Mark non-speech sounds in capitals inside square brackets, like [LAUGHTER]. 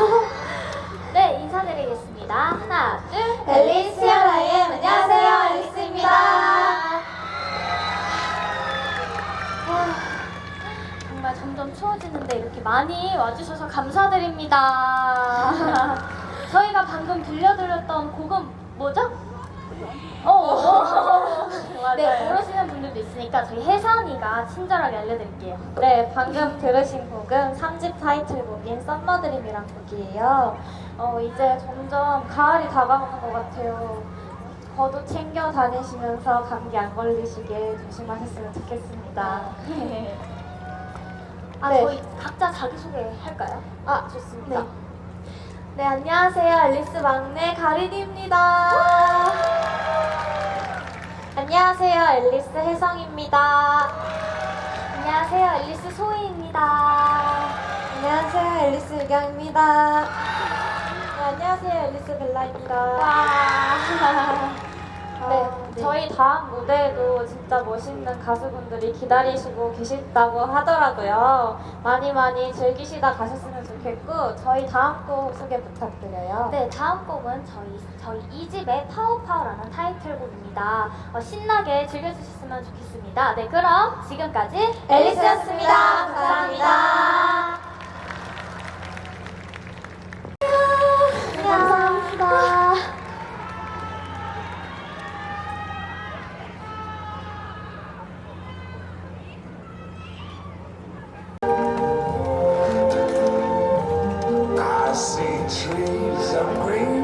[LAUGHS] 네, 인사드리겠습니다. 하나, 둘. 앨리스 히어라임 안녕하세요, 앨리스입니다. 정말 점점 추워지는데 이렇게 많이 와주셔서 감사드립니다. [LAUGHS] 저희가 방금 들려드렸던 곡은 뭐죠? 어, 있으니까 저희 혜선이가 친절하게 알려드릴게요. 네 방금 들으신 곡은 3집 타이틀곡인 썸머드림이란 곡이에요. 어 이제 점점 가을이 다가오는 것 같아요. 겉옷 챙겨 다니시면서 감기 안 걸리시게 조심하셨으면 좋겠습니다. [LAUGHS] 아, 네. 저희 각자 자기소개 할까요? 아 좋습니다. 네. 네, 안녕하세요. 앨리스 막내 가린입니다. 안녕하세요. 앨리스 혜성입니다. 안녕하세요, 앨리스 소희입니다. 안녕하세요. 앨리스 유경입니다. 네, 안녕하세요. 앨리스 벨라입니다. 저희 다음 무대에도 진짜 멋있는 가수분들이 기다리시고 계시다고 하더라고요. 많이 많이 즐기시다 가셨으면 좋겠고, 저희 다음 곡 소개 부탁드려요. 네, 다음 곡은 저희 저희 이 집의 파워파워라는 타이틀곡입니다. 어, 신나게 즐겨주셨으면 좋겠습니다. 네, 그럼 지금까지 앨리스였습니다. 감사합니다. celebrate.